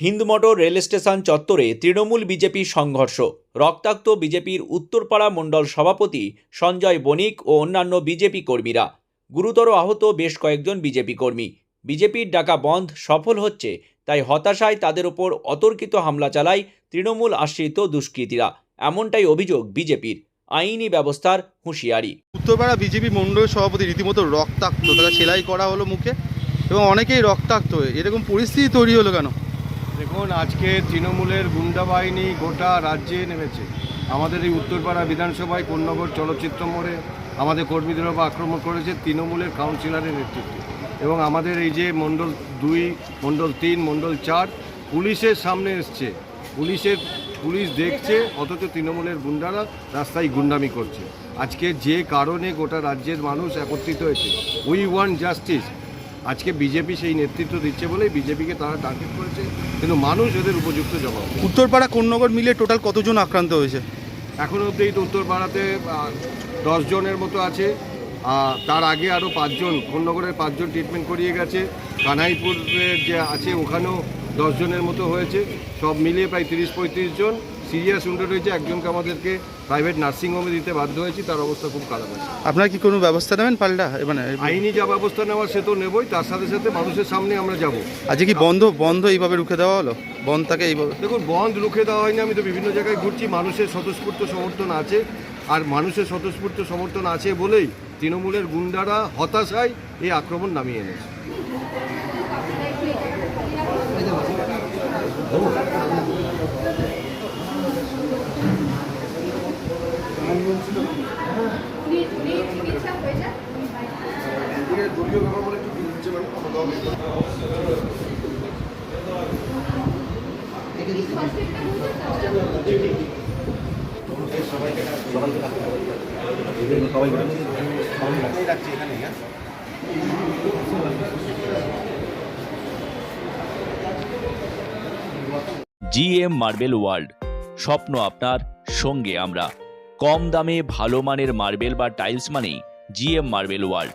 Hindmotor rail station চত্বরে Trinamool BJP সংঘর্ষ। রক্তাক্ত বিজেপির উত্তরপাড়া মণ্ডল সভাপতি সঞ্জয় বণিক ও অন্যান্য বিজেপি কর্মীরা। গুরুতর আহত বেশ কয়েকজন বিজেপি কর্মী। বিজেপির ডাকা বন্ধ সফল হচ্ছে, তাই হতাশায় তাদের ওপর অতর্কিত হামলা চালায় তৃণমূল আশ্রিত দুষ্কৃতীরা। এমনটাই অভিযোগ বিজেপির। আইনি ব্যবস্থার হুঁশিয়ারি। উত্তরপাড়া বিজেপি মণ্ডল সভাপতি রীতিমতো রক্তাক্ত তারা সেলাই করা হলো মুখে এবং অনেকেই রক্তাক্ত হয়ে, এরকম পরিস্থিতি তৈরি হলো কেন? দেখুন, আজকে তৃণমূলের গুন্ডা বাহিনী গোটা রাজ্যে নেমেছে। আমাদের এই উত্তরপাড়া বিধানসভায় কোন্নগর চলচ্চিত্র মোড়ে আমাদের কর্মীদের ওপর আক্রমণ করেছে তৃণমূলের কাউন্সিলরের নেতৃত্বে। এবং আমাদের এই যে মণ্ডল দুই, মণ্ডল তিন, মণ্ডল চার, পুলিশের সামনে এসছে। পুলিশের, পুলিশ দেখছে, অথচ তৃণমূলের গুন্ডারা রাস্তায় গুন্ডামি করছে। আজকে যে কারণে গোটা রাজ্যের মানুষ একত্রিত হয়েছে উই ওয়ান্ট জাস্টিস আজকে বিজেপি সেই নেতৃত্ব দিচ্ছে বলেই বিজেপিকে তারা টার্গেট করেছে কিন্তু মানুষ এদের উপযুক্ত জবাব উত্তরপাড়া কোন্নগর মিলে টোটাল কতজন আক্রান্ত হয়েছে? এখন অবধি উত্তরপাড়াতে জনের মতো আছে আর তার আগে আরও পাঁচজন কোন্নগরের পাঁচজন ট্রিটমেন্ট করিয়ে গেছে কানাইপুরের যে আছে ওখানেও জনের মতো হয়েছে সব মিলিয়ে প্রায় তিরিশ পঁয়ত্রিশ জন। সিরিয়াস উন্ডে রয়েছে একজনকে আমাদেরকে প্রাইভেট নার্সিংহোমে দিতে বাধ্য হয়েছি তার অবস্থা খুব খারাপ আছে। আপনারা কি কোনো ব্যবস্থা নেবেন পাল্টা? এ মানে আইনি যা ব্যবস্থা নেওয়ার সে তো নেবই তার সাথে সাথে মানুষের সামনে আমরা যাব। আজকে কি বন্ধ বন্ধ এইভাবে রুখে দেওয়া হলো? বন্ধ থাকে এইভাবে দেখুন বন্ধ রুখে দেওয়া হয়নি আমি তো বিভিন্ন জায়গায় ঘুরছি মানুষের স্বতঃস্ফূর্ত সমর্থন আছে আর মানুষের স্বতঃস্ফূর্ত সমর্থন আছে বলেই তৃণমূলের গুন্ডারা হতাশায় এই আক্রমণ নামিয়ে এনেছে। জিএম মার্বেল ওয়ার্ল্ড, স্বপ্ন আপনার, সঙ্গে আমরা। কম দামে ভালো মানের মার্বেল বা টাইলস মানেই জি এম মার্বেল ওয়ার্ল্ড।